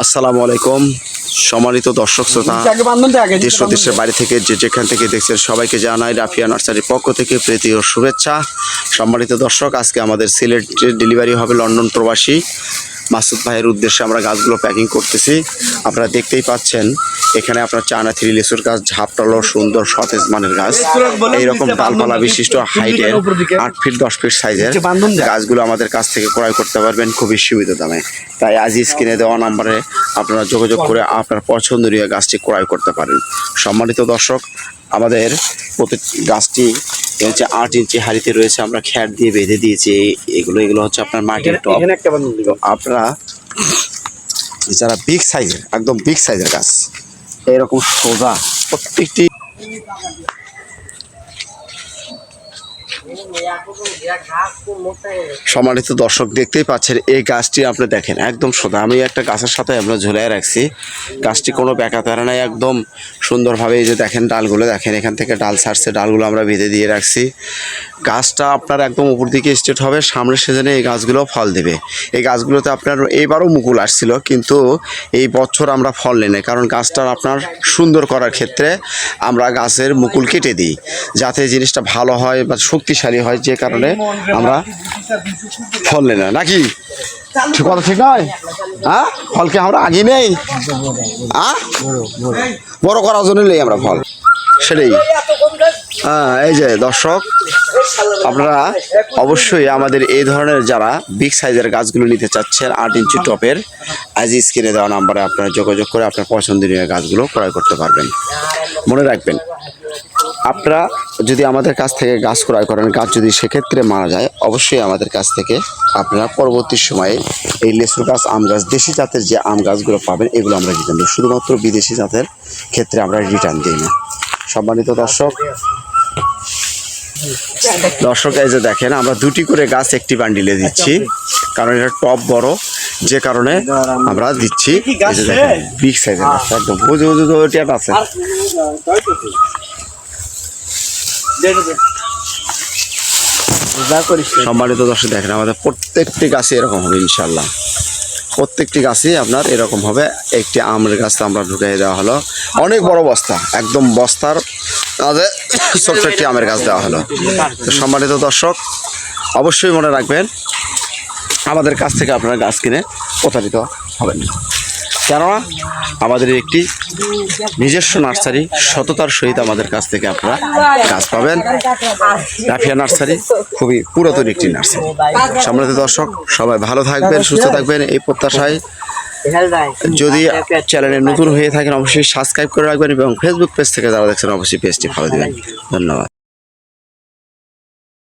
আসসালামু আলাইকুম। সম্মানিত দর্শক শ্রোতা দেশ ও দেশের বাড়ি থেকে যে যেখান থেকে দেখছেন সবাইকে জানাই রাফিয়া নার্সারির পক্ষ থেকে প্রীতি ও শুভেচ্ছা। সম্মানিত দর্শক আজকে আমাদের সিলেট ডেলিভারি হবে লন্ডন প্রবাসী মাসুদ ভাইয়ের উদ্দেশ্যে আমরা গাছগুলো প্যাকিং করতেছি। আপনারা দেখতেই পাচ্ছেন এখানে আপনার চায়না থ্রি লেসুর গাছ ঝাপটালো সুন্দর সতেজ মানের গাছ। এইরকম ডালপালা বিশিষ্ট হাইটের আট ফিট দশ ফিট সাইজের গাছগুলো আমাদের কাছ থেকে ক্রয় করতে পারবেন খুবই সীমিত দামে। তাই আজ স্ক্রিনে দেওয়া নাম্বারে আপনারা যোগাযোগ করে আপনার পছন্দনীয় গাছটি ক্রয় করতে পারেন। সম্মানিত দর্শক আমাদের প্রতি গাছটি এ হচ্ছে আট ইঞ্চি হাড়িতে রয়েছে আমরা খ্যাট দিয়ে বেঁধে দিয়েছি। এগুলো এগুলো হচ্ছে আপনার মাটির টপ আপনারা যারা বিগ সাইজের একদম বিগ সাইজের গাছ এরকম সোজা প্রত্যেকটি সম্মানিত দর্শক দেখতেই পাচ্ছেন, এই গাছটি আপনি দেখেন, একদম সোজা। আমি একটা গাছের সাথে আমরা ঝুলাই রাখছি। গাছটি কোনো ব্যাকা তারা নাই একদম সুন্দরভাবে এই যে দেখেন ডালগুলো, দেখেন এখান থেকে ডাল ছাড়ছে, ডালগুলো আমরা বেঁধে দিয়ে রাখছি। গাছটা আপনার একদম উপর দিকে স্টেট হবে, সামনের সিজনে এই গাছগুলো ফল দেবে। এই গাছগুলোতে আপনার এইবারও মুকুল আসছিল, কিন্তু এই বছর আমরা ফল নেই, কারণ গাছটার আপনার সুন্দর করার ক্ষেত্রে আমরা গাছের মুকুল কেটে দিই, যাতে জিনিসটা ভালো হয় বা শক্তিশালী হয় যে কারণে আমরা ফল নেই না। নাকি? ঠিক কথা ঠিক নয়? হ্যাঁ? ফলকে আমরা আগে নেই? হ্যাঁ? বড় করার জন্য নেই আমরা ফল। সেটাই। হ্যাঁ এই যে দর্শক আপনারা অবশ্যই আমাদের এই ধরনের যারা বিগ সাইজের গাছগুলো নিতে চাচ্ছেন আট ইঞ্চি টপের আজ স্ক্রিনে দেওয়া নাম্বারে আপনারা যোগাযোগ করে আপনার পছন্দনীয় গাছগুলো ক্রয় করতে পারবেন। মনে রাখবেন আপনারা যদি আমাদের কাছ থেকে গাছ ক্রয় করেন, গাছ যদি সেক্ষেত্রে মারা যায়, অবশ্যই আমাদের কাছ থেকে আপনারা পরবর্তী সময়ে এই লেসু গাছ, আম গাছ, দেশি জাতের যে আম গাছগুলো পাবেন, এগুলো আমরা রিটার্ন দিই শুধুমাত্র বিদেশি জাতের ক্ষেত্রে আমরা রিটার্ন দিই না। সম্মানিত দর্শক দর্শক, এই যে দেখেন, আমরা দুটি করে গাছ একটি বান্ডিলে দিচ্ছি। কারণ এটা টপ বড়, যে কারণে আমরা দিচ্ছি। বিগ সাইজের একদম। বুঝে বুঝে আছে। সম্মানিত দর্শক দেখেন, আমাদের প্রত্যেকটি গাছে এরকম হবে ইনশাল্লাহ প্রত্যেকটি গাছই আপনার এরকম হবে, একটি আমের গাছ আমরা ঢুকিয়ে দেওয়া হলো। অনেক বড় বস্তা, একদম বস্তার ছোট্ট একটি আমের গাছ দেওয়া হলো। তো সম্মানিত দর্শক, অবশ্যই মনে রাখবেন, আমাদের কাছ থেকে আপনারা গাছ কিনে প্রতারিত হবেন না। কেননা আমাদের একটি নিজস্ব নার্সারি, সততার সহিত আমাদের কাছ থেকে আপনারা গাছ পাবেন। রাফিয়া নার্সারি খুবই পুরাতন একটি নার্সারি। সম্মানিত দর্শক, সবাই ভালো থাকবেন, সুস্থ থাকবেন। এই প্রত্যাশায় যদি চ্যানেলে নতুন হয়ে থাকেন, অবশ্যই সাবস্ক্রাইব করে রাখবেন এবং ফেসবুক পেজ থেকে যারা দেখছেন, অবশ্যই পেজটি ফলো দেবেন। ধন্যবাদ।